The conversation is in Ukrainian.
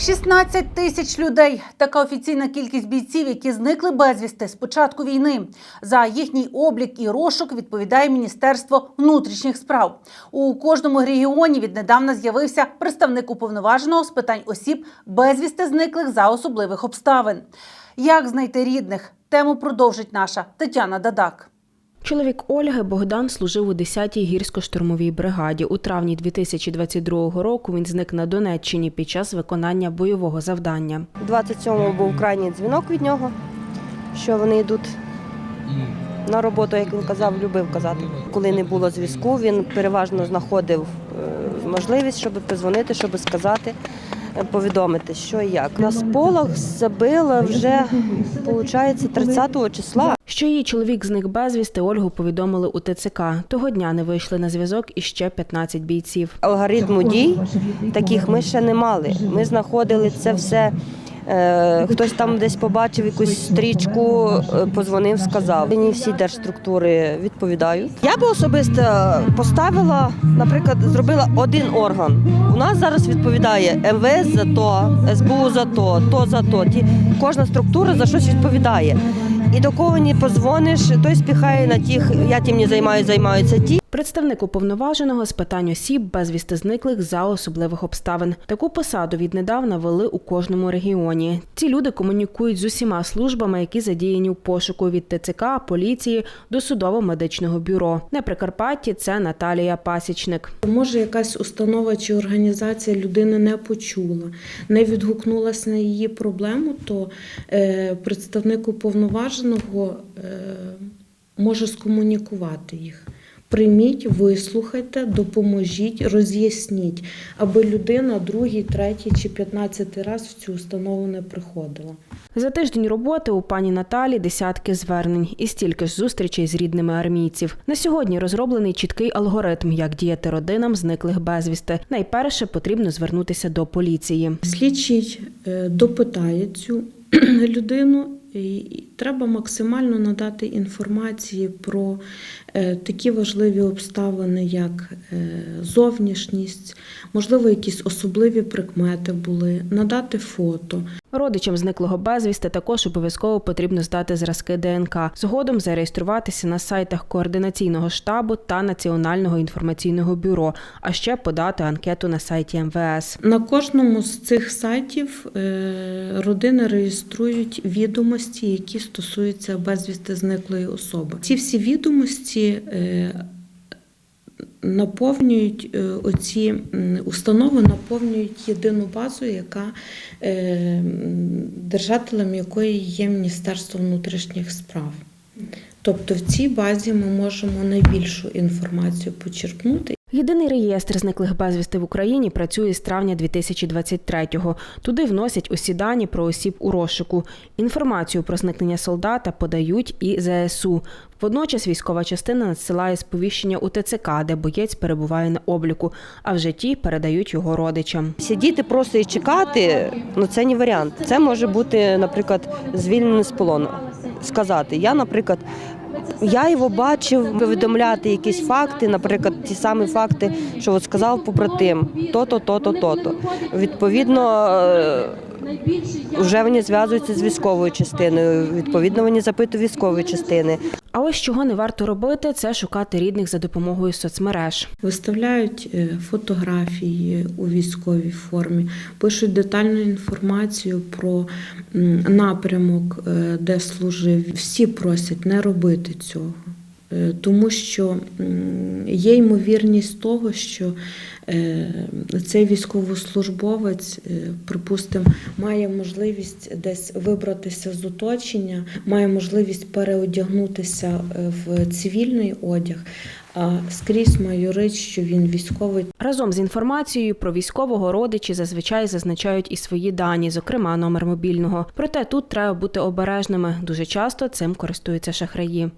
16 тисяч людей. Така офіційна кількість бійців, які зникли безвісти з початку війни. За їхній облік і розшук відповідає Міністерство внутрішніх справ. У кожному регіоні віднедавна з'явився представник уповноваженого з питань осіб безвісти зниклих за особливих обставин. Як знайти рідних? Тему продовжить наша Тетяна Дадак. Чоловік Ольги Богдан служив у 10-й гірсько-штурмовій бригаді. У травні 2022 року він зник на Донеччині під час виконання бойового завдання. 27-му був крайній дзвінок від нього, що вони йдуть на роботу, як він казав, любив казати. Коли не було зв'язку, він переважно знаходив е, можливість, щоб позвонити, щоб сказати, е, повідомити, що і як. На сполох забила вже, виходить, 30 числа. Що її чоловік зник безвісти, Ольгу повідомили у ТЦК. Того дня не вийшли на зв'язок іще 15 бійців. Алгоритму дій таких ми ще не мали. Ми знаходили це все. е, Хтось там десь побачив якусь стрічку, е, позвонив, сказав. Не всі держструктури відповідають. Я би особисто поставила, наприклад, зробила один орган. У нас зараз відповідає МВС за то, СБУ за то, то за то. Кожна структура за щось відповідає. І до кого не позвониш, той спіхає на тих, я тим не займаюся, займаються ті. Представник уповноваженого з питань осіб безвісти зниклих за особливих обставин. Таку посаду віднедавна вели у кожному регіоні. Ці люди комунікують з усіма службами, які задіяні в пошуку від ТЦК, поліції до судово-медичного бюро. На Прикарпатті це Наталія Пасічник. Може, якась установа чи організація людини не почула, не відгукнулася на її проблему, то е, представник уповноваженого е, може скомунікувати їх. Прийміть, вислухайте, допоможіть, роз'ясніть, аби людина другий, третій чи п'ятнадцятий раз в цю установу не приходила. За тиждень роботи у пані Наталі десятки звернень і стільки ж зустрічей з рідними армійців. На сьогодні розроблений чіткий алгоритм, як діяти родинам зниклих безвісти. Найперше потрібно звернутися до поліції. Слідчий е, допитає цю людину, треба максимально надати інформації про е, такі важливі обставини, як е, зовнішність, можливо, якісь особливі прикмети були, надати фото. Родичам зниклого безвісти також обов'язково потрібно здати зразки ДНК. Згодом зареєструватися на сайтах координаційного штабу та Національного інформаційного бюро, а ще подати анкету на сайті МВС. На кожному з цих сайтів е, родини реєструють відомості, які стосуються безвісти зниклої особи. Ці всі відомості е, наповнюють е, оці установи, наповнюють єдину базу, яка е, держателем якої є Міністерство внутрішніх справ. Тобто в цій базі ми можемо найбільшу інформацію почерпнути Єдиний реєстр зниклих безвісти в Україні працює з травня 2023-го. Туди вносять усі дані про осіб у розшуку. Інформацію про зникнення солдата подають і ЗСУ. Водночас військова частина надсилає сповіщення у ТЦК, де боєць перебуває на обліку, а вже ті передають його родичам. Сидіти просто і чекати, ну це не варіант. Це може бути, наприклад, звільнений з полону. Сказати, я, наприклад, я його бачив, повідомляти якісь факти, наприклад, ті самі факти, що от сказав побратим, то-то, то-то, то-то. Відповідно, е, вже вони зв'язуються з військовою частиною. Відповідно, вони запитують військової частини. А ось чого не варто робити, це шукати рідних за допомогою соцмереж. Виставляють е, фотографії у військовій формі, пишуть детальну інформацію про напрямок, е, де служив. Всі просять не робити цього, тому що є ймовірність того, що е, цей військовослужбовець, е, припустимо, має можливість десь вибратися з оточення, має можливість переодягнутися е, в цивільний одяг. А скрізь майорить, що він військовий. Разом з інформацією про військового родичі зазвичай зазначають і свої дані, зокрема номер мобільного. Проте тут треба бути обережними. Дуже часто цим користуються шахраї.